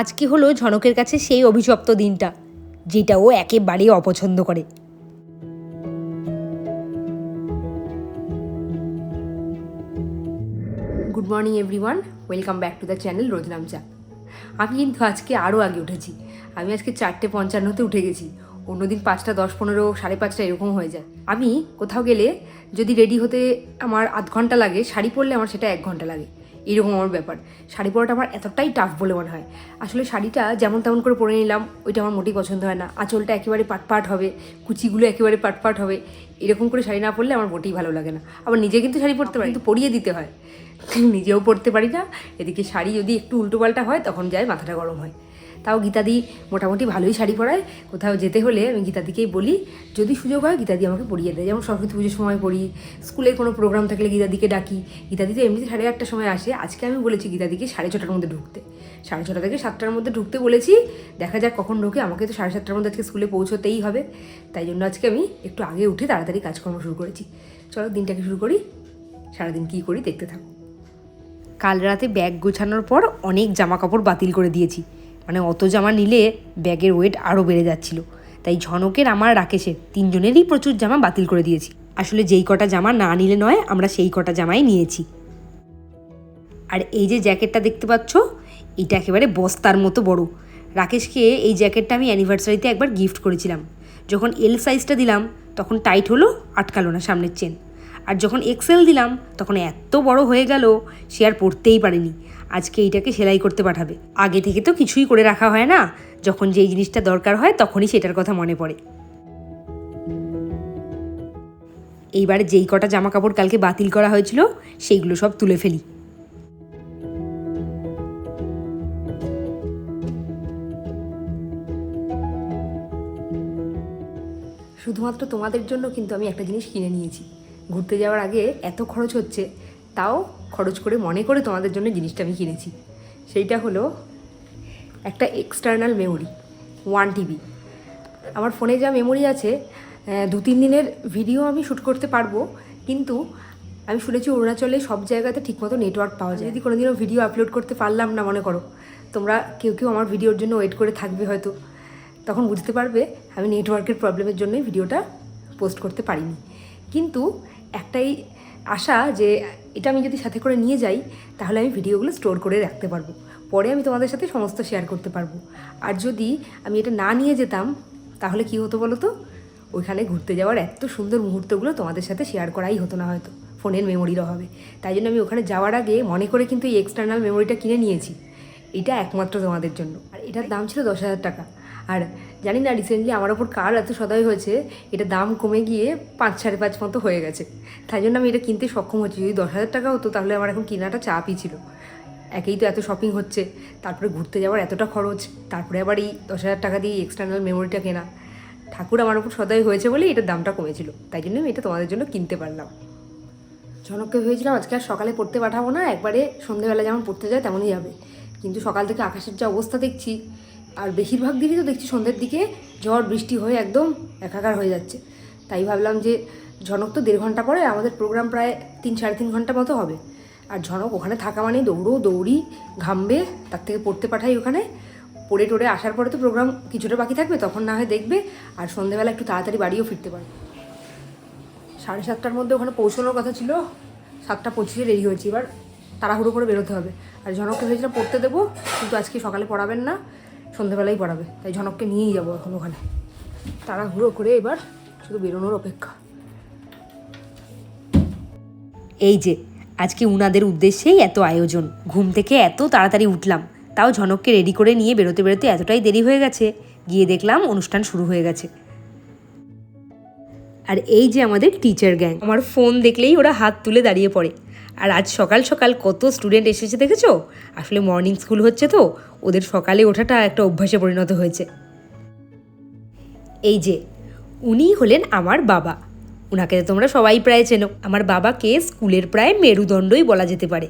আজকে হলো ঝনকের কাছে সেই অভিশপ্ত দিনটা, যেটা ও একেবারেই অপছন্দ করে। Good morning everyone welcome back to the channel Roznamcha আমি কিন্তু আজকে আরও আগে উঠেছি। আমি আজকে চারটে পঞ্চান্নতে উঠে গেছি। অন্যদিন পাঁচটা, দশ পনেরো, সাড়ে পাঁচটা এরকম হয়ে যায়। আমি কোথাও গেলে যদি রেডি হতে আমার আধ ঘণ্টা লাগে, শাড়ি পরলে আমার সেটা এক ঘণ্টা লাগে। এরকম আমার ব্যাপার। শাড়ি পরাটা আমার এতটাই টাফ বলে মনে হয়। আসলে শাড়িটা যেমন তেমন করে পরে নিলাম ওইটা আমার মোটেই পছন্দ হয় না। আঁচলটা একেবারে পাটপাট হবে কুচিগুলো একেবারে পাটপাট হবে। এরকম করে শাড়ি না পরলে আমার মোটেই ভালো লাগে না। আবার নিজে কিন্তু শাড়ি পরতে পারি কিন্তু পরিয়ে দিতে হয়। নিজেও পরতে পারি না এদিকে শাড়ি যদি একটু উল্টোপাল্টা হয় তখন যায় মাথাটা গরম হয়। তাও গীতাদি মোটামুটি ভালোই শাড়ি পরায়। কোথাও যেতে হলে আমি গীতাদিকেই বলি, যদি সুযোগ হয় গীতাদি আমাকে পরিয়ে দেয়। যেমন সরস্বতী পুজোর সময় পড়ি, স্কুলে কোনো প্রোগ্রাম থাকলে গীতাদিকে ডাকি। গীতাদি তো এমনিতে সাড়ে আটটার সময় আসে। আজকে আমি বলেছি গীতাদিকে সাড়ে ছটার মধ্যে ঢুকতে। সাড়ে ছটা থেকে সাতটার মধ্যে ঢুকতে বলেছি। দেখা যাক কখন ঢোকে। আমাকে তো সাড়ে সাতটার মধ্যে আজকে স্কুলে পৌঁছতেই হবে। তাই জন্য আজকে আমি একটু আগে উঠে তাড়াতাড়ি কাজকর্ম শুরু করেছি। চলো দিনটাকে শুরু করি। সারাদিন কী করি দেখতে থাকো। কাল রাতে ব্যাগ গোছানোর পর অনেক জামা কাপড় বাতিল করে দিয়েছি। মানে অত জামা নিলে ব্যাগের ওয়েট আরও বেড়ে যাচ্ছিল। তাই ঝনকের আমার রাকেশের তিনজনেরই প্রচুর জামা বাতিল করে দিয়েছি। আসলে যেই কটা জামা না নিলে নয়, আমরা সেই কটা জামাই নিয়েছি। আর এই যে জ্যাকেটটা দেখতে পাচ্ছ, এটা একেবারে বস্তার মতো বড়। রাকেশকে এই জ্যাকেটটা আমি অ্যানিভার্সারিতে একবার গিফট করেছিলাম। যখন এল সাইজটা দিলাম, তখন টাইট হলো, আটকালো না সামনের চেন আর যখন এক্সেল দিলাম, তখন এত বড় হয়ে গেল সে আর পড়তেই পারেনি। আজকে এইটাকে সেলাই করতে পাঠাবে। আগে থেকে তো কিছুই করে রাখা হয় না। যখন যেই জিনিসটা দরকার হয়, তখনই সেটার কথা মনে পড়ে। এইবারে যেই কটা জামা কাপড় কালকে বাতিল করা হয়েছিল, সেইগুলো সব তুলে ফেলি। শুধুমাত্র তোমাদের জন্য কিন্তু আমি একটা জিনিস কিনে নিয়েছি। ঘুরতে যাওয়ার আগে এত খরচ হচ্ছে, তাও খরচ করে মনে করে তোমাদের জন্য জিনিসটা আমি কিনেছি। সেইটা হলো একটা এক্সটার্নাল মেমোরি ওয়ান টিবি আমার ফোনে যা মেমোরি আছে দু তিন দিনের ভিডিও আমি শ্যুট করতে পারব, কিন্তু আমি শুনেছি অরুণাচলে সব জায়গাতে ঠিকমতো নেটওয়ার্ক পাওয়া যায়। যদি কোনোদিনও ভিডিও আপলোড করতে পারলাম না, মনে করো, তোমরা কেউ কেউ আমার ভিডিওর জন্য ওয়েট করে থাকবে হয়তো। তখন বুঝতে পারবে, আমি নেটওয়ার্কের প্রবলেমের জন্যই ভিডিওটা পোস্ট করতে পারিনি। কিন্তু একটাই আশা যে এটা আমি যদি সাথে করে নিয়ে যাই, তাহলে আমি ভিডিওগুলো স্টোর করে রাখতে পারব। পরে আমি তোমাদের সাথে সমস্ত শেয়ার করতে পারব। আর যদি আমি এটা না নিয়ে যেতাম, তাহলে কি হতো বলো তো? ওইখানে ঘুরতে যাওয়ার এত সুন্দর মুহূর্তগুলো তোমাদের সাথে শেয়ার করাই হতো না হয়তো। ফোনের মেমোরির অভাবে। তাই জন্য আমি ওখানে যাওয়ার আগে মনে করে কিন্তু এই এক্সটার্নাল মেমোরিটা কিনে নিয়েছি। এটা একমাত্র তোমাদের জন্য। আর এটার দাম ছিল দশ হাজার টাকা। আর জানি না রিসেন্টলি আমার ওপর কার এত সদয় হয়েছে, এটা দাম কমে গিয়ে পাঁচ সাড়ে পাঁচ মতো হয়ে গেছে। তাই জন্য আমি এটা কিনতে সক্ষম হচ্ছি। যদি দশ হাজার টাকা হতো, তাহলে আমার এখন কেনাটা চাপই ছিল। একেই তো এত শপিং হচ্ছে, তারপরে ঘুরতে যাওয়ার এতটা খরচ, তারপরে আবার এই দশ হাজার টাকা দিয়ে এক্সটার্নাল মেমোরিটা কেনা। ঠাকুর আমার ওপর সদয় হয়েছে বলেই এটার দামটা কমেছিল। তাই জন্য আমি এটা তোমাদের জন্য কিনতে পারলাম। ঝনককে ভেবেছিলাম আজকে আর সকালে পড়তে পাঠাবো না, একবারে সন্ধেবেলা যেমন পড়তে যায় তেমনই যাবে। কিন্তু সকাল থেকে আকাশের যা অবস্থা দেখছি আর বেশিরভাগ দিনই তো দেখছি সন্ধ্যের দিকে ঝড়, বৃষ্টি হয়ে একদম একাকার হয়ে যাচ্ছে। তাই ভাবলাম যে ঝনক তো দেড় ঘণ্টা পরে আমাদের প্রোগ্রাম প্রায় তিন, সাড়ে তিন ঘণ্টা মতো হবে। আর ঝনক ওখানে থাকা মানে দৌড়ো, দৌড়ি, ঘামবে, তার থেকে পড়তে পাঠাই ওখানে। পড়ে টোড়ে আসার পরে তো প্রোগ্রাম কিছুটা বাকি থাকবে, তখন না হয় দেখবে আর সন্ধেবেলা একটু তাড়াতাড়ি বাড়িও ফিরতে পারবে। সাড়ে সাতটার মধ্যে ওখানে পৌঁছানোর কথা ছিল, সাতটা পঁচিশে রেডি হয়েছি। এবার তাড়াহুড়ো করে বেরোতে হবে। আর ঝনককে ভেবেছিলাম পড়তে দেবো, কিন্তু আজকে সকালে পড়াবেন না। সন্ধেবেলাই পড়াবে তাই ঝনককে নিয়েই যাব এখন ওখানে। তাড়াহুড়ো করে এবার শুধু বেরোনোর অপেক্ষা। এই যে, আজকে উনাদের উদ্দেশ্যেই এত আয়োজন। ঘুম থেকে এত তাড়াতাড়ি উঠলাম, তাও ঝনককে রেডি করে নিয়ে বেরোতে বেরোতে এতটাই দেরি হয়ে গেছে। গিয়ে দেখলাম অনুষ্ঠান শুরু হয়ে গেছে। আর এই যে আমাদের টিচার গ্যাং আমার ফোন দেখলেই ওরা হাত তুলে দাঁড়িয়ে পড়ে। আর আজ সকাল সকাল কত স্টুডেন্ট এসেছে দেখেছ? আসলে মর্নিং স্কুল হচ্ছে তো, ওদের সকালে ওঠাটা একটা অভ্যাসে পরিণত হয়েছে। এই যে, উনি হলেন আমার বাবা। ওনাকে তোমরা সবাই প্রায় চেনো। আমার বাবাকে স্কুলের প্রায় মেরুদণ্ডই বলা যেতে পারে।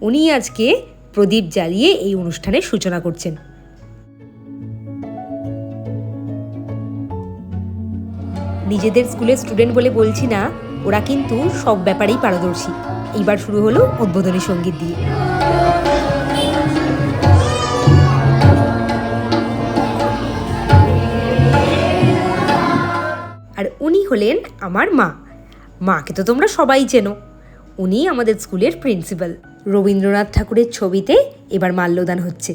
উনি আজকে প্রদীপ জ্বালিয়ে এই অনুষ্ঠানের সূচনা করছেন। নিজেদের স্কুলের স্টুডেন্ট বলে বলছি না, ওরা কিন্তু সব ব্যাপারেই পারদর্শী। এবার শুরু হলো উদ্বোধনী সংগীত দিয়ে। আর উনি হলেন আমার মা। মাকে তো তোমরা সবাই চেনো। উনি আমাদের স্কুলের প্রিন্সিপাল। রবীন্দ্রনাথ ঠাকুরের ছবিতে এবার মাল্যদান হচ্ছে।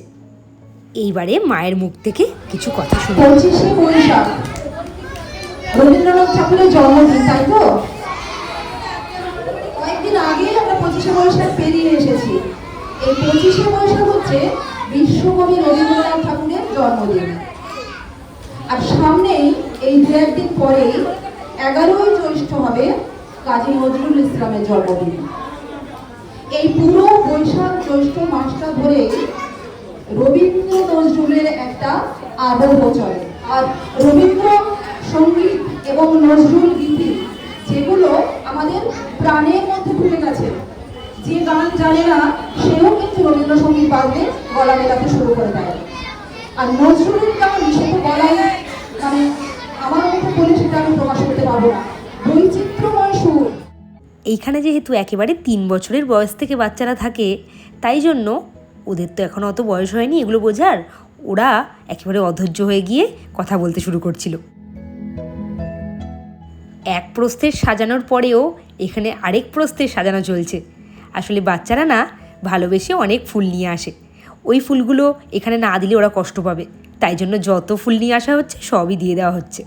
এইবারে মায়ের মুখ থেকে কিছু কথা শুনি। রবীন্দ্রনাথ ঠাকুরের জন্মদিন, তাই তো? পঁচিশে বৈশাখ পেরিয়ে এসেছি। এই পঁচিশে বৈশাখ হচ্ছে বিশ্বকবি রবীন্দ্রনাথ ঠাকুরের জন্মদিন। আর সামনেই এই দু একদিন পরেই এগারোই জ্যৈষ্ঠ হবে কাজী নজরুল ইসলামের জন্মদিন। এই পুরো বৈশাখ জ্যৈষ্ঠ মাসটা ধরে রবীন্দ্র নজরুলের একটা আবহ চলে। আর রবীন্দ্র সংগীত এবং নজরুল গীতি, যেগুলো আমাদের প্রাণের মধ্যে ঢুকে গেছে। যে গান জানে না, সেও কিন্তু রবীন্দ্রসঙ্গীত বাজলে গলা মেলাতে শুরু করে দেয়। আর নজরুলের গান সে তো গলায় মানে আমার মধ্যে বলে সেটা আমি প্রকাশ করতে পারব না। বৈচিত্র্যময় সুর। এইখানে যেহেতু একেবারে তিন বছরের বয়স থেকে বাচ্চারা থাকে, তাই জন্য ওদের তো এখনও অত বয়স হয়নি এগুলো বোঝার। ওরা একেবারে অধৈর্য হয়ে গিয়ে কথা বলতে শুরু করছিল। এক প্রস্থের সাজানোর পরেও এখানে আরেক প্রস্থের সাজানো চলছে। আসলে বাচ্চারা না ভালোবেসে অনেক ফুল নিয়ে আসে। ওই ফুলগুলো এখানে না দিলে ওরা কষ্ট পাবে। তাই জন্য যত ফুল নিয়ে আসা হচ্ছে সবই দিয়ে দেওয়া হচ্ছে।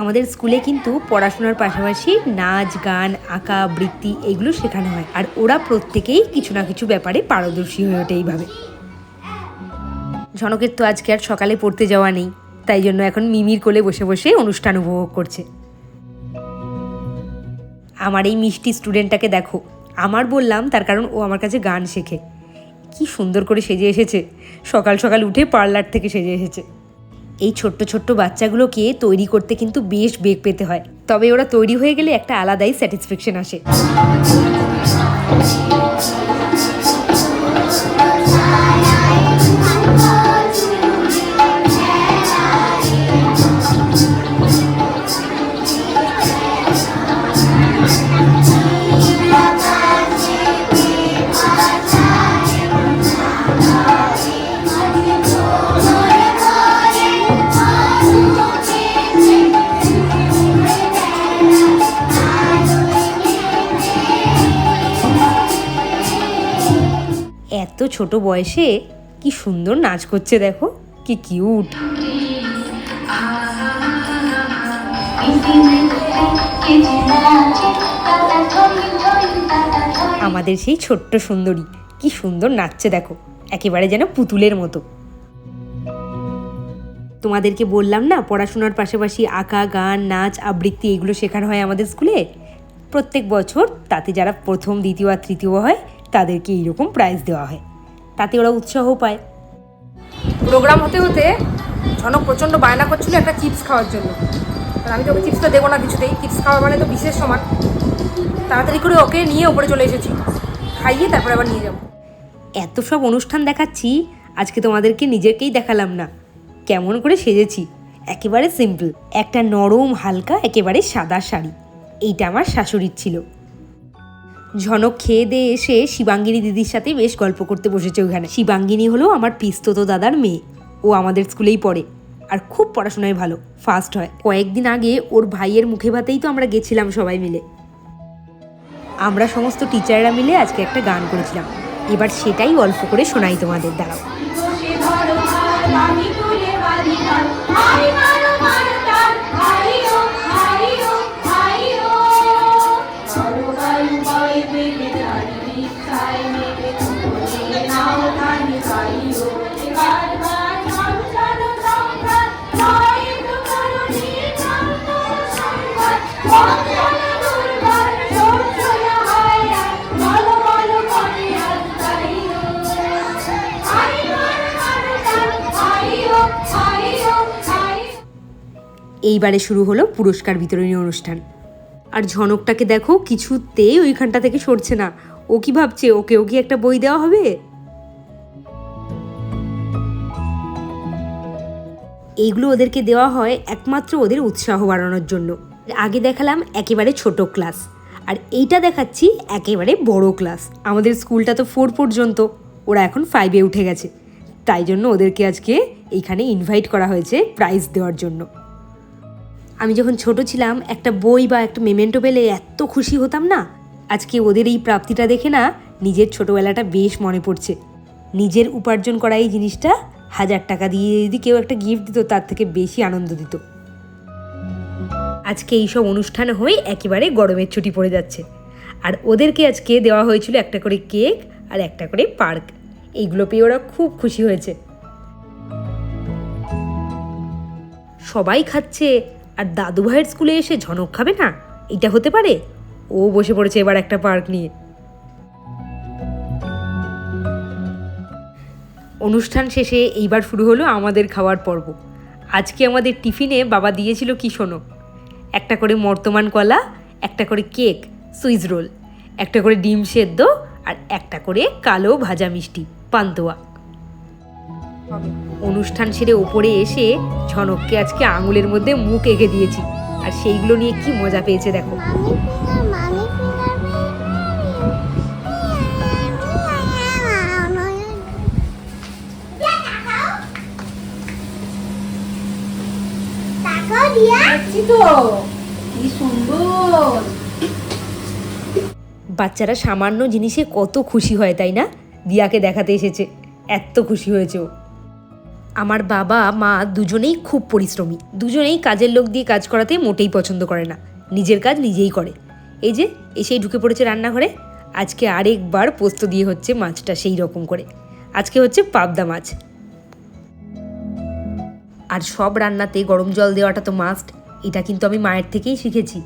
আমাদের স্কুলে কিন্তু পড়াশোনার পাশাপাশি নাচ গান আঁকা বৃত্তি এগুলো শেখানো হয়। আর ওরা প্রত্যেকেই কিছু না কিছু ব্যাপারে পারদর্শী হয়ে ওঠে এইভাবে। ঝনকের তো আজকে আর সকালে পড়তে যাওয়া নেই, তাই জন্য এখন মিমির কোলে বসে বসে অনুষ্ঠান উপভোগ করছে। আমার এই মিষ্টি স্টুডেন্টটাকে দেখো, আমার বললাম তার কারণ ও আমার কাছে গান শেখে। কি সুন্দর করে সেজে এসেছে, সকাল সকাল উঠে পার্লার থেকে সেজে এসেছে। এই ছোট্ট ছোট্ট বাচ্চাগুলোকে তৈরি করতে কিন্তু বেশ বেগ পেতে হয়, তবে ওরা তৈরি হয়ে গেলে একটা আলাদাই স্যাটিসফ্যাকশন আসে। ছোট বয়সে কি সুন্দর নাচ করছে দেখো, কি কিউট আমাদের সেই ছোট্ট সুন্দরী, কি সুন্দর নাচছে দেখো, একেবারে যেন পুতুলের মতো। তোমাদেরকে বললাম না, পড়াশোনার পাশাপাশি আঁকা, গান, নাচ, আবৃত্তি, এগুলো শেখানো হয় আমাদের স্কুলে প্রত্যেক বছর তাতে যারা প্রথম, দ্বিতীয় আর তৃতীয় হয়, তাদেরকে এইরকম প্রাইজ দেওয়া হয়। তাতে ওরা উৎসাহ পায়। প্রোগ্রাম হতে হতে ঝনক প্রচণ্ড বায়না করছিল একটা চিপস খাওয়ার জন্য। আমি তো ওকে চিপসটা দেবো না কিছুতেই। চিপস খাওয়া মানে তো বিশেষ সমান। তাড়াতাড়ি করে ওকে নিয়ে ওপরে চলে এসেছি। খাইয়ে তারপরে আবার নিয়ে যাব। এত সব অনুষ্ঠান দেখাচ্ছি আজকে তোমাদেরকে নিজেকেই দেখালাম না। কেমন করে সেজেছি। একেবারে সিম্পল একটা নরম হালকা একেবারে সাদা শাড়ি। এইটা আমার শাশুড়ির ছিল। ঝনক খেয়ে দিয়ে এসে শিবাঙ্গিনী দিদির সাথে বেশ গল্প করতে বসেছে ওখানে। শিবাঙ্গিনী হলো আমার পিস্তত দাদার মেয়ে। ও আমাদের স্কুলেই পড়ে। আর খুব পড়াশোনায় ভালো ফার্স্ট হয়। কয়েকদিন আগে ওর ভাইয়ের মুখে ভাতেই তো আমরা গেছিলাম সবাই মিলে। আমরা সমস্ত টিচাররা মিলে আজকে একটা গান করেছিলাম। এবার সেটাই অল্প করে শোনাই তোমাদের, দাঁড়াও। এইবারে শুরু হলো পুরস্কার বিতরণী অনুষ্ঠান। আর ঝনকটাকে দেখো, কিছুতেই ওইখানটা থেকে সরছে না। ও কি ভাবছে, ওকেও কি একটা বই দেওয়া হবে? এইগুলো ওদেরকে দেওয়া হয় একমাত্র ওদের উৎসাহ বাড়ানোর জন্য। আগে দেখালাম একেবারে ছোট ক্লাস। আর এইটা দেখাচ্ছি একেবারে বড় ক্লাস। আমাদের স্কুলটা তো ফোর পর্যন্ত, ওরা এখন ফাইভে উঠে গেছে। তাই জন্য ওদেরকে আজকে এইখানে ইনভাইট করা হয়েছে প্রাইজ দেওয়ার জন্য। আমি যখন ছোট ছিলাম, একটা বই বা একটা মেমেন্টো পেলে এত খুশি হতাম না? আজকে ওদের এই প্রাপ্তিটা দেখে না নিজের ছোটবেলাটা বেশ মনে পড়ছে। নিজের উপার্জন করা এই জিনিসটা হাজার টাকা দিয়ে যদি কেউ একটা গিফট দিত, তার থেকে বেশি আনন্দ দিত। আজকে এইসব অনুষ্ঠান হয়ে একেবারে গরমের ছুটি পড়ে যাচ্ছে। আর ওদেরকে আজকে দেওয়া হয়েছিল একটা করে কেক আর একটা করে পার্ক। এইগুলো পেয়ে ওরা খুব খুশি হয়েছে। সবাই খাচ্ছে আর দাদু ভাইয়ের স্কুলে এসে ঝনক খাবে না? এটা হতে পারে? ও বসে পড়েছে এবার একটা পার্ক নিয়ে। অনুষ্ঠান শেষে এইবার শুরু হলো আমাদের খাওয়ার পর্ব। আজকে আমাদের টিফিনে বাবা দিয়েছিল কি শোনো? একটা করে মর্তমান কলা, একটা করে কেক, সুইস রোল, একটা করে ডিম সেদ্ধ আর একটা করে কালো ভাজা মিষ্টি, পান্তোয়া। অনুষ্ঠান সেরে ওপরে এসে ঝনককে আজকে আঙুলের মধ্যে মুখ এঁকে দিয়েছি। আর সেইগুলো নিয়ে কি মজা পেয়েছে দেখো। বাচ্চারা সামান্য জিনিসে কত খুশি হয় তাই না? দিয়াকে দেখাতে এসেছে। এত খুশি হয়েছে ও। আমার বাবা, মা দুজনেই খুব পরিশ্রমী। দুজনেই কাজের লোক দিয়ে কাজ করাতে মোটেই পছন্দ করে না। নিজের কাজ নিজেই করে। এই যে, এসেই ঢুকে পড়েছে রান্নাঘরে। আজকে আরেকবার পোস্ত দিয়ে হচ্ছে মাছটা সেই রকম করে। আজকে হচ্ছে পাবদা মাছ। আর সব রান্নাতে গরম জল দেওয়াটা তো মাস্ট এটা কিন্তু আমি মায়ের থেকেই শিখেছি।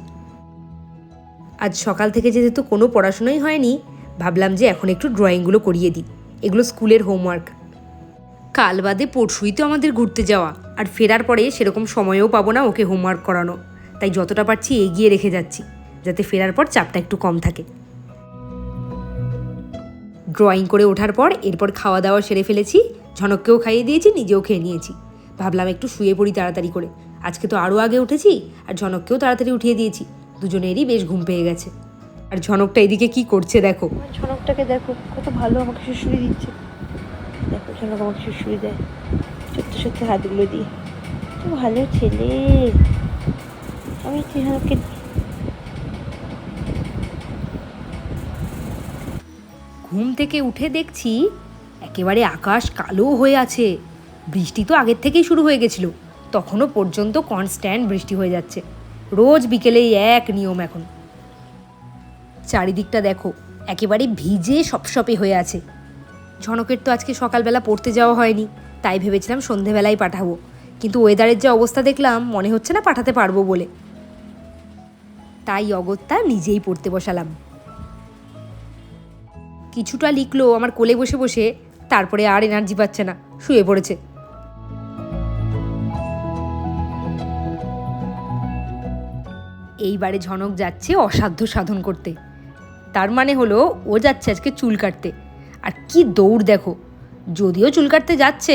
আজ সকাল থেকে যেহেতু কোনো পড়াশোনাই হয়নি, ভাবলাম যে এখন একটু ড্রয়িংগুলো করিয়ে দিই। এগুলো স্কুলের হোমওয়ার্ক কাল বাদে পরশুই তো আমাদের ঘুরতে যাওয়া। আর ফেরার পরে সেরকম সময়ও পাবো না ওকে হোমওয়ার্ক করানো। তাই যতটা পারছি এগিয়ে রেখে যাচ্ছি, যাতে ফেরার পর চাপটা একটু কম থাকে। ড্রয়িং করে ওঠার পর এরপর খাওয়া দাওয়া সেরে ফেলেছি, ঝনককেও খাইয়ে দিয়েছি, নিজেও খেয়ে নিয়েছি। ভাবলাম একটু শুয়ে পড়ি তাড়াতাড়ি করে। আজকে তো আরও আগে উঠেছি, আর ঝনককেও তাড়াতাড়ি উঠিয়ে দিয়েছি। দুজনেরই বেশ ঘুম পেয়ে গেছে। আর ঝনকটা এদিকে কি করছে দেখো। ঝনকটাকে দেখো, কত ভালো আমাকে শুশুড়ি দিচ্ছে। দেখো ঝনক আমাকে শুশুড়ি দেয়। সত্যি সত্যি হাতগুলো দিয়ে তো ভালো ছেলে। আমি ঝনককে ঘুম থেকে উঠে দেখছি একেবারে আকাশ কালো হয়ে আছে। বৃষ্টি তো আগের থেকেই শুরু হয়ে গেছিল। তখনও পর্যন্ত কনস্ট্যান্ট বৃষ্টি হয়ে যাচ্ছে। রোজ বিকেলে এক নিয়ম এখন। চারিদিকটা দেখো, একেবারে ভিজে সপসপে হয়ে আছে। ঝনকের তো আজকে সকালবেলা পড়তে যাওয়া হয়নি, তাই ভেবেছিলাম সন্ধেবেলায় পাঠাবো। কিন্তু ওয়েদারের যে অবস্থা দেখলাম, মনে হচ্ছে না পাঠাতে পারব বলে। তাই অগত্যা নিজেই পড়তে বসালাম। কিছুটা লিখলো আমার কোলে বসে বসে, তারপরে আর এনার্জি পাচ্ছে না, শুয়ে পড়েছে। এইবারে ঝনক যাচ্ছে অসাধ্য সাধন করতে। তার মানে হলো, ও যাচ্ছে আজকে চুল কাটতে। আর কি দৌড় দেখো। যদিও চুল কাটতে যাচ্ছে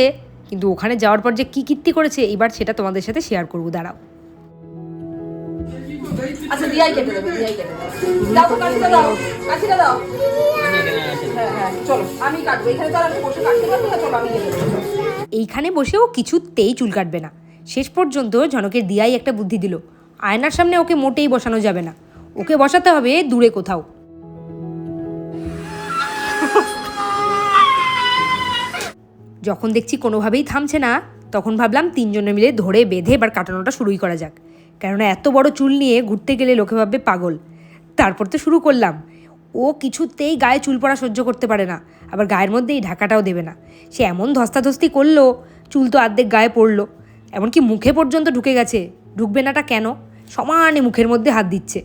কিন্তু ওখানে যাওয়ার পর যে কী কীর্তি করেছে এবার সেটা তোমাদের সাথে শেয়ার করব দাঁড়াও। আচ্ছা দিয়াই কেটে দেবে দিয়াই কেটে দাও কাঠিটা দাও কাঠিটা দাও। হ্যাঁ হ্যাঁ চলো আমি কাটবো। এখানে তো আর আমি বসে কাটতে পারব না চলো আমি এইখানে বসেও কিছুতেই চুল কাটবে না। শেষ পর্যন্ত ঝনকের দিয়াই একটা বুদ্ধি দিল। আয়নার সামনে ওকে মোটেই বসানো যাবে না। ওকে বসাতে হবে দূরে কোথাও। যখন দেখছি কোনোভাবেই থামছে না, তখন ভাবলাম তিনজনে মিলে ধরে বেঁধে এবার কাটানোটা শুরুই করা যাক। কেননা এত বড় চুল নিয়ে ঘুরতে গেলে লোকে ভাববে পাগল। তারপর তো শুরু করলাম। ও কিছুতেই গায়ে চুল পড়া সহ্য করতে পারে না, আবার গায়ের মধ্যে এই ঢাকাটাও দেবে না। সে এমন ধস্তাধস্তি করল, চুল তো অর্ধেক গায়ে পড়ল। এমনকি মুখে পর্যন্ত ঢুকে গেছে। ঢুকবে নাটা কেন? সমানে মুখের মধ্যে হাত দিচ্ছে।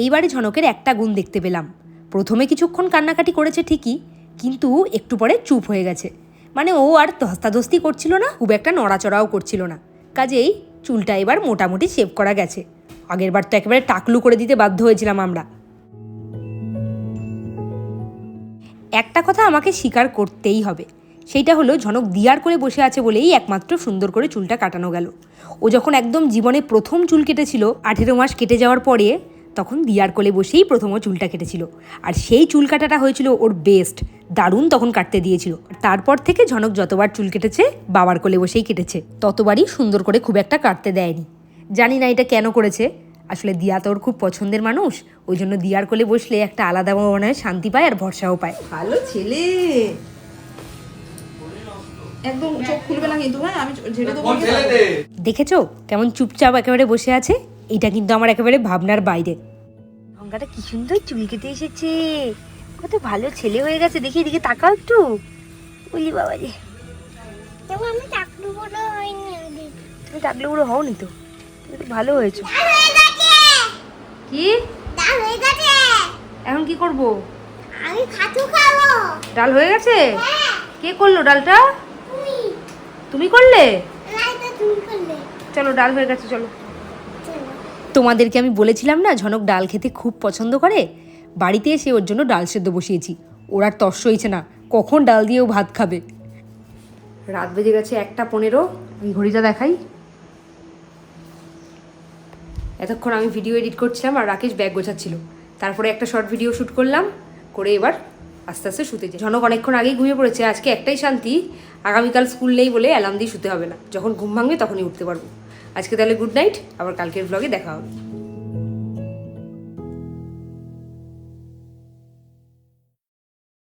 এইবারে ঝনকের একটা গুণ দেখতে পেলাম। প্রথমে কিছুক্ষণ কান্নাকাটি করেছে ঠিকই, কিন্তু একটু পরে চুপ হয়ে গেছে। মানে ও আর ধস্তাধস্তি করছিল না, খুব একটা নড়াচড়াও করছিল না। কাজেই চুলটা এবার মোটামুটি শেভ করা গেছে। আগের বার তো একেবারে টাকলু করে দিতে বাধ্য হয়েছিলাম আমরা। একটা কথা আমাকে স্বীকার করতেই হবে, সেইটা হলো ঝনক দিয়ার করে বসে আছে বলেই একমাত্র সুন্দর করে চুলটা কাটানো গেল। ও যখন একদম জীবনে প্রথম চুল কেটেছিল, আঠেরো মাস কেটে যাওয়ার পরে তখন দিয়ার কোলে বসেই প্রথম ও চুলটা কেটেছিল। আর সেই চুল কাটাটা হয়েছিল ওর বেস্ট দারুণ তখন কাটতে দিয়েছিল। তারপর থেকে ঝনক যতবার চুল কেটেছে বাবার কোলে বসেই কেটেছে। ততবারই সুন্দর করে খুব একটা কাটতে দেয়নি। জানি না এটা কেন করেছে। আসলে দিয়া তো ওর খুব পছন্দের মানুষ। ওই জন্য দিয়ার কোলে বসলে একটা আলাদা মনে হয় শান্তি পায় আর ভরসাও পায়। ভালো ছেলে। একদম চোখ খুলবে না কিন্তু হ্যাঁ? আমি ঝেড়ে দেবো। দেখেছ? কেমন চুপচাপ একেবারে বসে আছে? এটা কিন্তু আমার একেবারে ভাবনার বাইরে। গঙ্গাটা কি সুন্দর চুল কেটে এসেছে। কত ভালো ছেলে হয়ে গেছে। দেখি এদিকে তাকাও একটু। বলি বাবা রে। আমি চাকরি বড় হয়নি তুমি টাকলে বুড়ো হও নি তো? তুমি তো ভালো হয়েছো। ডাল হয়ে গেছে। কি? ডাল হয়ে গেছে। এখন কি করব? আমি খাতু খাব। ডাল হয়ে গেছে? হ্যাঁ। কে করল ডালটা? তুমি। তুমি করলে? তুমি করলে। চলো ডাল হয়ে গেছে চলো। তোমাদেরকে আমি বলেছিলাম না, ঝনক ডাল খেতে খুব পছন্দ করে? বাড়িতে এসে ওর জন্য ডাল সেদ্ধ বসিয়েছি। ওর আর তর্স হয়েছে না। কখন ডাল দিয়েও ভাত খাবে? রাত বেজে গেছে একটা পনেরো। আমি ঘড়িটা দেখাই। এতক্ষণ আমি ভিডিও এডিট করছিলাম আর রাকেশ ব্যাগ গোছাচ্ছিল। তারপরে একটা শর্ট ভিডিও শ্যুট করলাম। করে এবার আস্তে আস্তে শুতে যাই। ঝনক অনেকক্ষণ আগেই ঘুমিয়ে পড়েছে। আজকে একটাই শান্তি। আগামীকাল স্কুল নেই বলে অ্যালার্ম দিয়ে শুতে হবে না। যখন ঘুম ভাঙবে তখনই উঠতে পারব। আজকে তাহলে গুড নাইট আবার কালকের ব্লগে দেখা হবে।